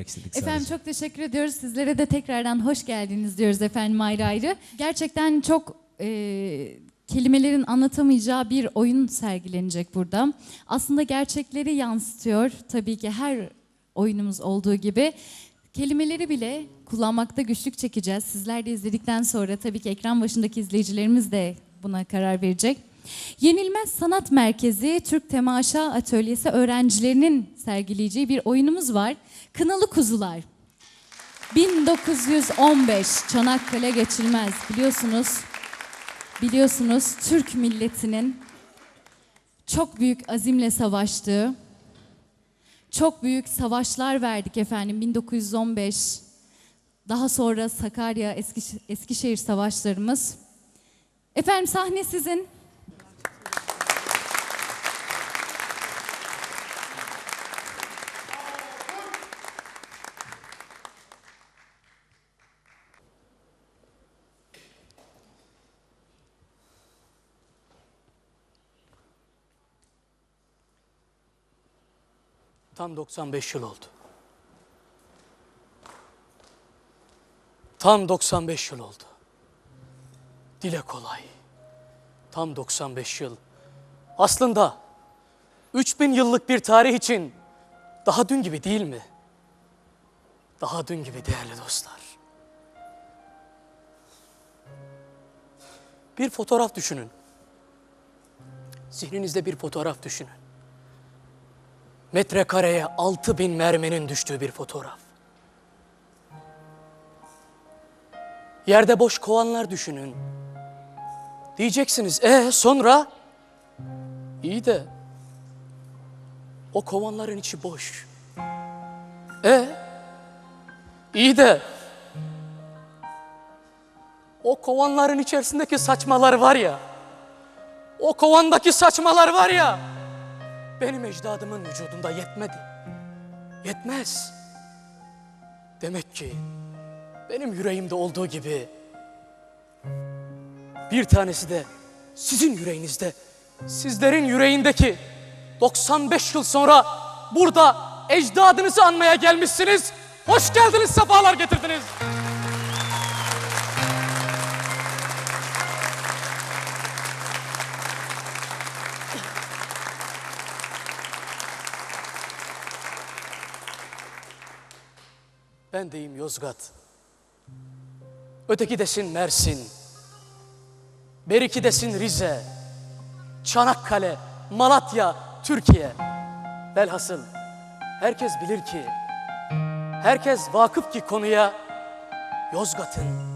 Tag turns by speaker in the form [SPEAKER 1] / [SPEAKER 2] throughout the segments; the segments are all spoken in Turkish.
[SPEAKER 1] İstedik
[SPEAKER 2] Efendim çok teşekkür ediyoruz. Sizlere de tekrardan hoş geldiniz diyoruz efendim ayrı ayrı. Gerçekten çok e, kelimelerin anlatamayacağı bir oyun sergilenecek burada. Aslında gerçekleri yansıtıyor tabii ki her oyunumuz olduğu gibi. Kelimeleri bile kullanmakta güçlük çekeceğiz. Sizler de izledikten sonra tabii ki ekran başındaki izleyicilerimiz de buna karar verecek. Yenilmez Sanat Merkezi Türk Temaşa Atölyesi öğrencilerinin sergileyeceği bir oyunumuz var. Kınalı Kuzular. 1915 Çanakkale geçilmez biliyorsunuz. Biliyorsunuz Türk milletinin çok büyük azimle savaştığı, çok büyük savaşlar verdik efendim 1915. Daha sonra Sakarya, Eskiş- Eskişehir savaşlarımız. Efendim sahne sizin.
[SPEAKER 3] Tam 95 yıl oldu. Tam 95 yıl oldu. Dile kolay. Tam 95 yıl. Aslında 3000 yıllık bir tarih için daha dün gibi değil mi? Daha dün gibi değerli dostlar. Bir fotoğraf düşünün. Zihninizde bir fotoğraf düşünün metrekareye 6000 bin merminin düştüğü bir fotoğraf. Yerde boş kovanlar düşünün. Diyeceksiniz, e sonra? İyi de o kovanların içi boş. E iyi de o kovanların içerisindeki saçmalar var ya, o kovandaki saçmalar var ya, benim ecdadımın vücudunda yetmedi. Yetmez. Demek ki benim yüreğimde olduğu gibi bir tanesi de sizin yüreğinizde, sizlerin yüreğindeki 95 yıl sonra burada ecdadınızı anmaya gelmişsiniz. Hoş geldiniz, sefalar getirdiniz. Ben deyim Yozgat. Öteki desin Mersin. Beriki desin Rize. Çanakkale, Malatya, Türkiye. Velhasıl herkes bilir ki, herkes vakıf ki konuya Yozgat'ın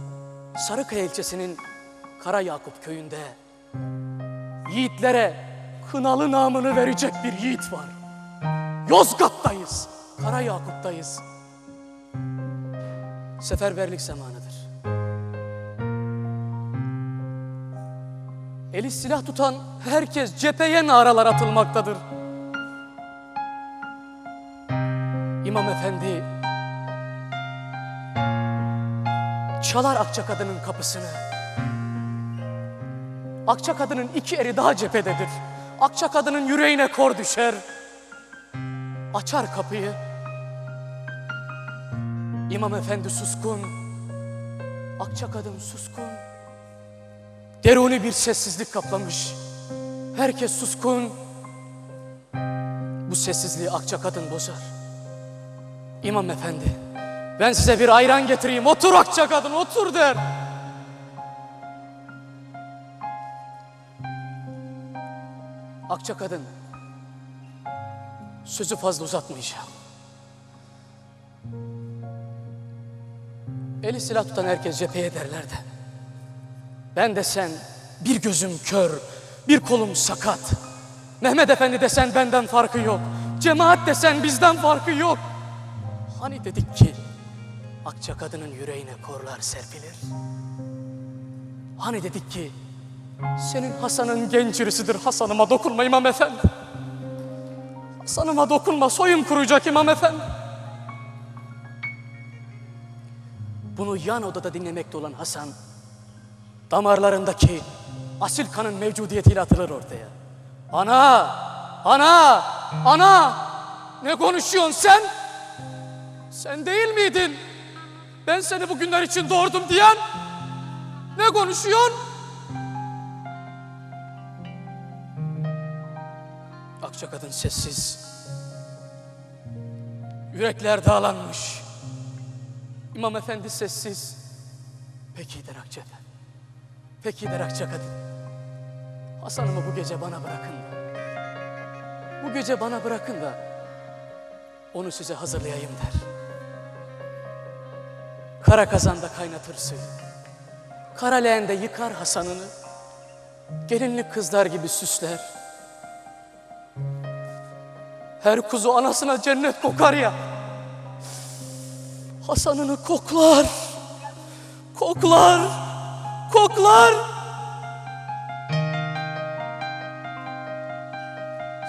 [SPEAKER 3] Sarıkaya ilçesinin Kara Yakup köyünde yiğitlere kınalı namını verecek bir yiğit var. Yozgat'tayız, Kara Yakup'tayız seferberlik zamanıdır. Eli silah tutan herkes cepheye naralar atılmaktadır. İmam Efendi çalar Akçakadı'nın kapısını. Akçakadı'nın iki eri daha cephededir. Akçakadı'nın yüreğine kor düşer. Açar kapıyı. İmam Efendi suskun, akça kadın suskun. Deruni bir sessizlik kaplamış. Herkes suskun. Bu sessizliği akça kadın bozar. İmam Efendi, ben size bir ayran getireyim. Otur akça kadın, otur der. Akça kadın, sözü fazla uzatmayacağım. Eli silah tutan herkes cepheye derler de. Ben desen bir gözüm kör, bir kolum sakat. Mehmet Efendi desen benden farkı yok. Cemaat desen bizden farkı yok. Hani dedik ki akça kadının yüreğine korlar serpilir. Hani dedik ki senin Hasan'ın genç irisidir Hasan'ıma dokunma İmam Efendi. Hasan'ıma dokunma soyum kuracak İmam Efendi. Bunu yan odada dinlemekte olan Hasan, damarlarındaki asil kanın mevcudiyetiyle atılır ortaya. Ana, ana, ana, ne konuşuyorsun sen? Sen değil miydin? Ben seni bugünler için doğurdum diyen. Ne konuşuyorsun? Akça kadın sessiz. Yürekler dağlanmış. İmam efendi sessiz. Peki der Akça efendi. Peki der. Hasan'ımı bu gece bana bırakın da. Bu gece bana bırakın da onu size hazırlayayım der. Kara kazanda kaynatır suyu. Kara leğende yıkar Hasan'ını. Gelinlik kızlar gibi süsler. Her kuzu anasına cennet kokar ya. Hasan'ını koklar. Koklar. Koklar.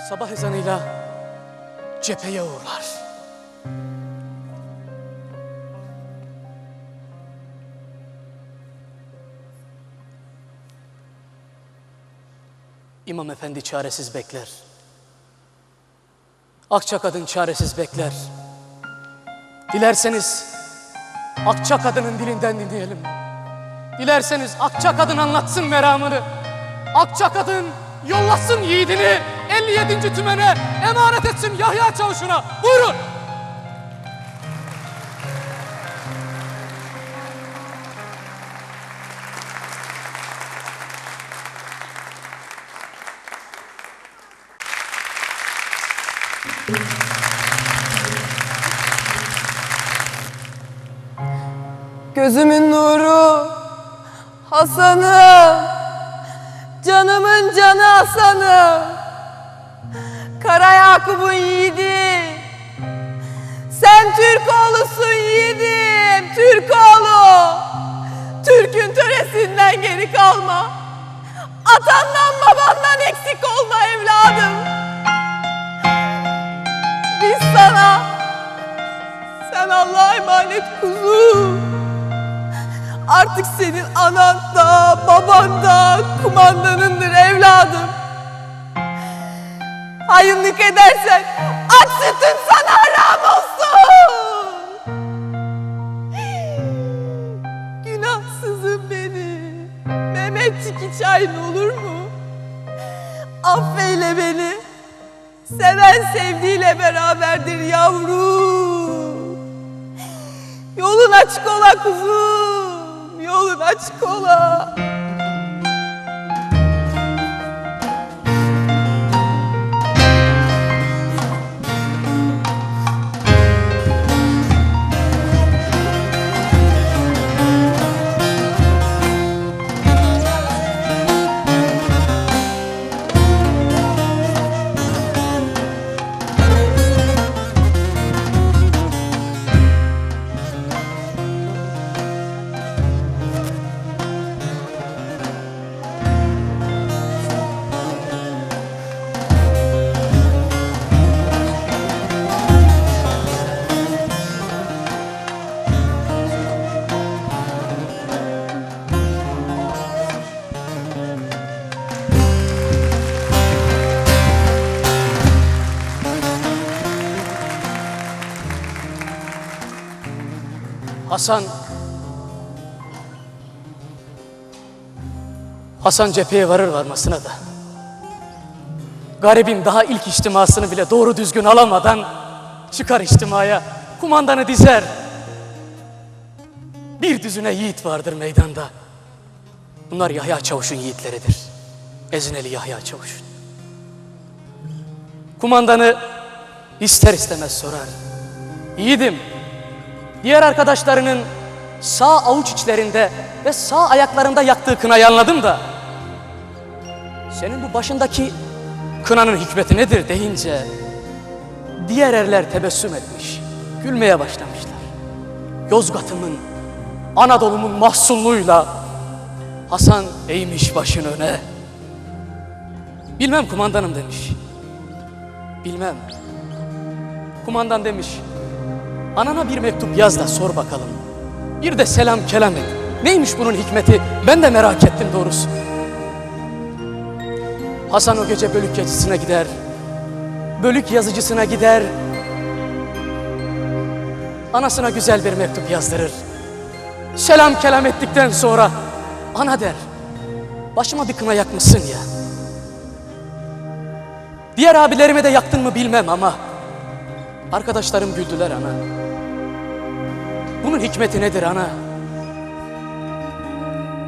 [SPEAKER 3] Sabah ezanıyla cepheye uğurlar. İmam efendi çaresiz bekler. Akça kadın çaresiz bekler. Dilerseniz Akça kadının dilinden dinleyelim. Dilerseniz Akça kadın anlatsın meramını. Akça kadın yollasın yiğidini 57. tümene emanet etsin Yahya Çavuş'una. Buyurun.
[SPEAKER 1] Gözümün nuru. Hasan'ım Canımın canı Hasan'ım Kara Yakup'un yiğidi. Sen Türk oğlusun yiğidim Türk oğlu Türk'ün töresinden geri kalma. Atandan babandan eksik olma evladım. Biz sana Sen Allah'a emanet kuzum Artık senin anan da baban da kumandanındır evladım. Hayınlık edersen aç sütün sana haram olsun. Günahsızım benim. Mehmetçik hiç aynı olur mu? Affeyle beni. Seven sevdiğiyle beraberdir yavrum. Yolun açık ola kuzum. Yolun açık ola.
[SPEAKER 3] Hasan. Hasan cepheye varır varmasına da. Garibin daha ilk içtimasını bile doğru düzgün alamadan çıkar içtimaya kumandanı dizer. Bir düzüne yiğit vardır meydanda. Bunlar Yahya Çavuş'un yiğitleridir. Ezineli Yahya Çavuş'un kumandanı ister istemez sorar. Yiğidim Diğer arkadaşlarının sağ avuç içlerinde ve sağ ayaklarında yaktığı kınayı anladım da senin bu başındaki kınanın hikmeti nedir deyince diğer erler tebessüm etmiş, gülmeye başlamışlar. Yozgat'ımın, Anadolu'mun mahsulluğuyla Hasan eğmiş başını öne. Bilmem kumandanım demiş. Bilmem. Kumandan demiş. Anana bir mektup yaz da sor bakalım. Bir de selam kelam et. Neymiş bunun hikmeti? Ben de merak ettim doğrusu. Hasan o gece bölük yazıcısına gider. Bölük yazıcısına gider. anasına güzel bir mektup yazdırır. Selam kelam ettikten sonra ana der. Başıma bir kına yakmışsın ya. Diğer abilerime de yaktın mı bilmem ama arkadaşlarım güldüler ana. Bunun hikmeti nedir ana?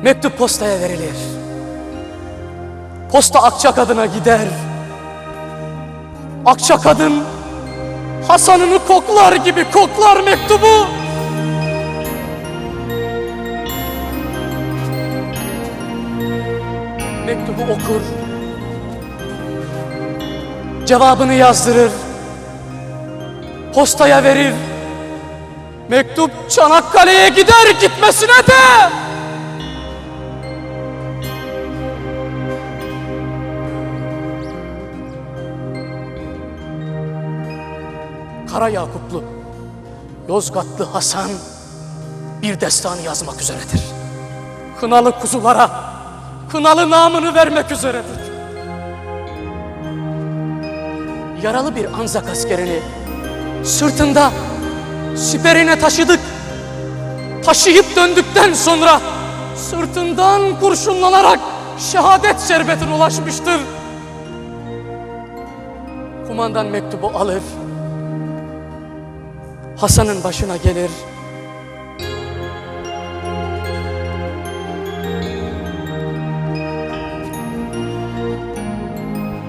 [SPEAKER 3] Mektup postaya verilir. Posta Akça kadına gider. Akça kadın Hasan'ını koklar gibi koklar mektubu. Mektubu okur. Cevabını yazdırır. Postaya verir. Mektup Çanakkale'ye gider gitmesine de. Kara Yakuplu, Yozgatlı Hasan bir destanı yazmak üzeredir. Kınalı kuzulara, kınalı namını vermek üzeredir. Yaralı bir Anzak askerini sırtında siperine taşıdık. Taşıyıp döndükten sonra sırtından kurşunlanarak şehadet şerbetine ulaşmıştır. Kumandan mektubu alır, Hasan'ın başına gelir.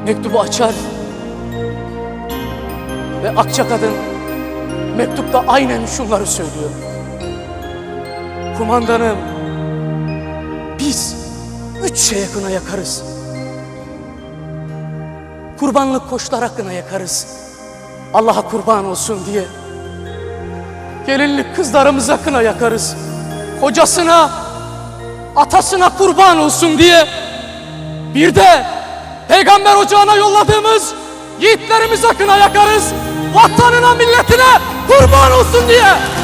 [SPEAKER 3] Mektubu açar ve Akça kadın mektupta aynen şunları söylüyor. Kumandanım, biz üç şeye kına yakarız. Kurbanlık koçlara kına yakarız. Allah'a kurban olsun diye. Gelinlik kızlarımıza kına yakarız. Kocasına, atasına kurban olsun diye. Bir de peygamber ocağına yolladığımız yiğitlerimize kına yakarız. Vatanına, milletine kurban olsun diye.